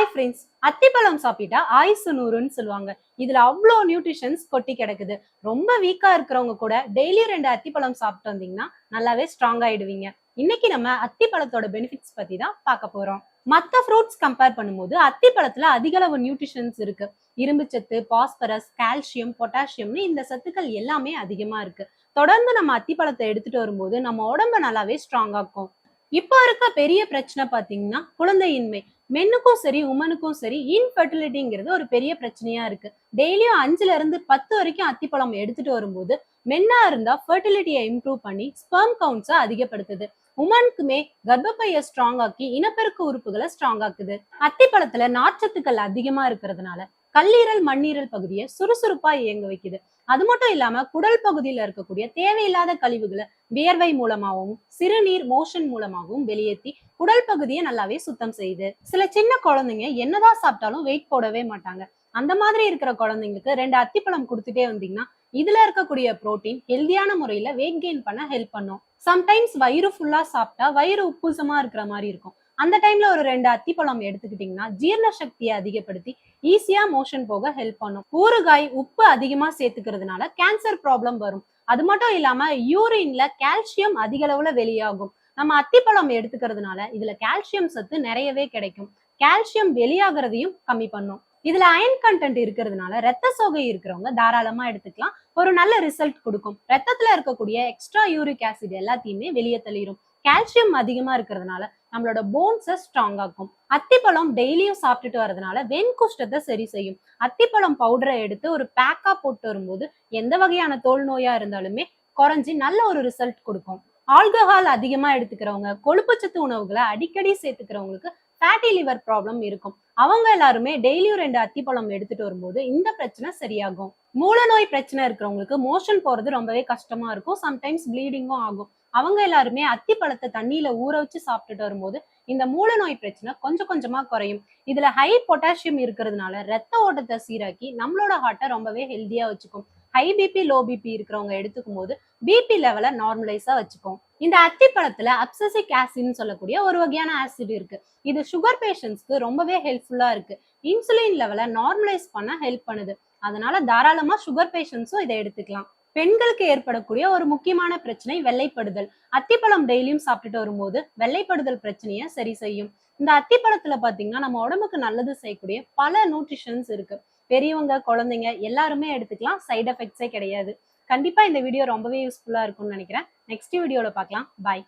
Hi friends அத்திப்பழம் சாப்பிட்டா ஆயுசு நூறுன்னு சொல்லுவாங்க. இதுல அவ்வளோ நியூட்ரிஷன்ஸ் கொட்டி கிடக்குது. ரொம்ப வீக்கா இருக்கிறவங்க கூட டெய்லி ரெண்டு அத்திப்பழம் சாப்பிட்டு வந்தீங்கன்னா நல்லாவே ஸ்ட்ராங் ஆயிடுவீங்க. இன்னைக்கு நம்ம அத்திப்பழத்தோட பெனிஃபிட்ஸ் பத்தி தான் பார்க்க போறோம். மத்த ஃப்ரூட்ஸ் கம்பேர் பண்ணும்போது அத்திப்பழத்துல அதிக அளவு நியூட்ரிஷன்ஸ் இருக்கு. இரும்பு சத்து பாஸ்பரஸ் கால்சியம் பொட்டாசியம்னு இந்த சத்துக்கள் எல்லாமே அதிகமா இருக்கு. தொடர்ந்து நம்ம அத்திப்பழத்தை எடுத்துட்டு வரும்போது நம்ம உடம்ப நல்லாவே ஸ்ட்ராங் ஆக்கும். இப்போ இருக்க பெரிய பிரச்சனை பார்த்தீங்கன்னா குழந்தையின்மை. மென்னுக்கும் சரி உமனுக்கும் சரி இன்ஃபர்டிலிட்டிங்கிறது ஒரு பெரிய பிரச்சனையா இருக்கு. டெய்லியும் அஞ்சுல இருந்து பத்து வரைக்கும் அத்திப்பழம் எடுத்துட்டு வரும்போது மென்னா இருந்தா ஃபர்டிலிட்டியை இம்ப்ரூவ் பண்ணி ஸ்பெர்ம் கவுண்ட்ஸை அதிகப்படுத்துது. உமனுக்குமே கர்ப்பப்பைய ஸ்ட்ராங் ஆக்கி இனப்பெருக்க உறுப்புகளை ஸ்ட்ராங் ஆக்குது. அத்திப்பழத்துல நார்ச்சத்துக்கள் அதிகமா இருக்கிறதுனால கல்லீரல் மண்ணீரல் பகுதியை சுறுசுறுப்பா இயங்க வைக்குது. அது மட்டும் இல்லாம குடல் பகுதியில இருக்கக்கூடிய தேவையில்லாத கழிவுகளை வியர்வை மூலமாகவும் சிறுநீர் மோஷன் மூலமாகவும் வெளியேற்றி குடல் பகுதியை நல்லாவே சுத்தம் செய்யுது. சில சின்ன குழந்தைங்க என்னதான் சாப்பிட்டாலும் வெயிட் போடவே மாட்டாங்க. அந்த மாதிரி இருக்கிற குழந்தைங்களுக்கு ரெண்டு அத்திப்பழம் கொடுத்துட்டே வந்தீங்கன்னா இதுல இருக்கக்கூடிய புரோட்டீன் ஹெல்தியான முறையில வெயிட் கெயின் பண்ண ஹெல்ப் பண்ணும். சம்டைம்ஸ் வயிறு ஃபுல்லா சாப்பிட்டா வயிறு உப்புசமா இருக்கிற மாதிரி இருக்கும். அந்த டைம்ல ஒரு ரெண்டு அத்திப்பழம் எடுத்துக்கிட்டீங்கன்னா ஜீரண சக்தியை அதிகப்படுத்தி ஈஸியா மோஷன் போக ஹெல்ப் பண்ணும். ஊறுகாய் உப்பு அதிகமா சேர்த்துக்கிறதுனால கேன்சர் ப்ராப்ளம் வரும். அது மட்டும் இல்லாம யூரின்ல கால்சியம் அதிக அளவுல வெளியாகும். நம்ம அத்திப்பழம் எடுத்துக்கிறதுனால இதுல கால்சியம் சத்து நிறையவே கிடைக்கும். கால்சியம் வெளியாகிறதையும் கம்மி பண்ணும். இதுல அயன் கண்டென்ட் இருக்கிறதுனால ரத்த சோகை இருக்கிறவங்க தாராளமா எடுத்துக்கலாம். ஒரு நல்ல ரிசல்ட் கொடுக்கும். ரத்தத்துல இருக்கக்கூடிய எக்ஸ்ட்ரா யூரிக் ஆசிட் எல்லாத்தையுமே வெளியே தள்ளிடும் கால்சியம் அதிகமா இருக்கிறதுனால நம்மளோட போன்ஸை ஸ்ட்ராங் ஆக்கும். அத்திப்பழம் டெய்லியும் சாப்பிட்டுட்டு வரதுனால வெண்குஷ்டத்தை சரி செய்யும். அத்திப்பழம் பவுடரை எடுத்து ஒரு பேக்கா போட்டு வரும்போது எந்த வகையான தோல் நோயா இருந்தாலுமே குறைஞ்சி நல்ல ஒரு ரிசல்ட் கொடுக்கும். ஆல்கஹால் அதிகமா எடுத்துக்கிறவங்க கொழுப்புச்சத்து உணவுகளை அடிக்கடி சேர்த்துக்கிறவங்களுக்கு ஃபேட்டி லிவர் ப்ராப்ளம் இருக்கும். அவங்க எல்லாருமே டெய்லியும் ரெண்டு அத்திப்பழம் எடுத்துட்டு வரும்போது இந்த பிரச்சனை சரியாகும். மூல நோய் பிரச்சனை இருக்கிறவங்களுக்கு மோஷன் போறது ரொம்பவே கஷ்டமா இருக்கும். சம்டைம்ஸ் ப்ளீடிங்கும் ஆகும். அவங்க எல்லாருமே அத்திப்பழத்தை தண்ணியில ஊற வச்சு சாப்பிட்டுட்டு வரும்போது இந்த மூல நோய் பிரச்சனை கொஞ்சம் கொஞ்சமா குறையும். இதுல ஹை பொட்டாசியம் இருக்கிறதுனால ரத்த ஓட்டத்தை சீராக்கி நம்மளோட ஹார்ட்டை ரொம்பவே ஹெல்த்தியா வச்சுக்கும். ஹை பிபி லோ பிபி இருக்கிறவங்க எடுத்துக்கும் போது பிபி லெவலை நார்மலைஸா வச்சுக்கும் இந்த அத்திப்பழத்துல அப்சசிக் ஆசிட்னு சொல்லக்கூடிய ஒரு வகையான ஆசிட் இருக்கு. இது சுகர் பேஷண்ட்ஸ்க்கு ரொம்பவே ஹெல்ப்ஃபுல்லா இருக்கு. இன்சுலின் லெவலை நார்மலைஸ் பண்ண ஹெல்ப் பண்ணுது. அதனால தாராளமா சுகர் பேஷண்ட்ஸும் இதை எடுத்துக்கலாம். பெண்களுக்கு ஏற்படக்கூடிய ஒரு முக்கியமான பிரச்சனை வெள்ளைப்படுதல். அத்திப்பழம் டெய்லியும் சாப்பிட்டுட்டு வரும்போது வெள்ளைப்படுதல் பிரச்சனையை சரி செய்யும். இந்த அத்திப்பழத்துல பாத்தீங்கன்னா நம்ம உடம்புக்கு நல்லது செய்யக்கூடிய பல நியூட்ரிஷன்ஸ் இருக்கு. பெரியவங்க குழந்தைங்க எல்லாருமே எடுத்துக்கலாம். சைடு எஃபெக்ட்ஸே கிடையாது. கண்டிப்பா இந்த வீடியோ ரொம்பவே யூஸ்ஃபுல்லா இருக்கும்னு நினைக்கிறேன். நெக்ஸ்ட் வீடியோல பார்க்கலாம். பாய்